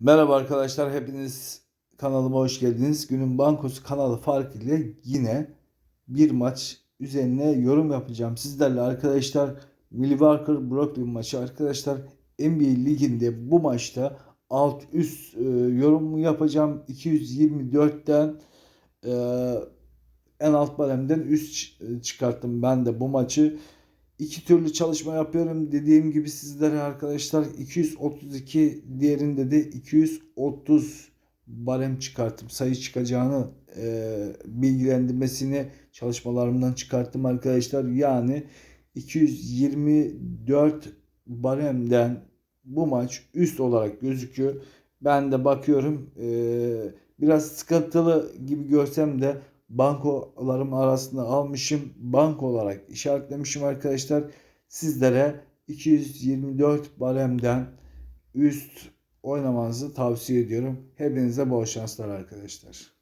Merhaba arkadaşlar, hepiniz kanalıma hoş geldiniz. Günün Bankosu kanalı farkı ile yine bir maç üzerine yorum yapacağım. Sizlerle arkadaşlar Milwaukee Brooklyn maçı arkadaşlar NBA liginde bu maçta alt üst e, yorumu yapacağım. 224'ten e, en alt baremden üst ç- çıkarttım ben de bu maçı. İki türlü çalışma yapıyorum. Dediğim gibi sizlere arkadaşlar 232 diğerinde de 230 barem çıkarttım. Sayı çıkacağını e, bilgilendirmesini çalışmalarımdan çıkarttım arkadaşlar. Yani 224 baremden bu maç üst olarak gözüküyor. Ben de bakıyorum e, biraz sıkıntılı gibi görsem de bankolarım arasında almışım. Banko olarak işaretlemişim arkadaşlar. Sizlere 224 baremden üst oynamanızı tavsiye ediyorum. Hepinize bol şanslar arkadaşlar.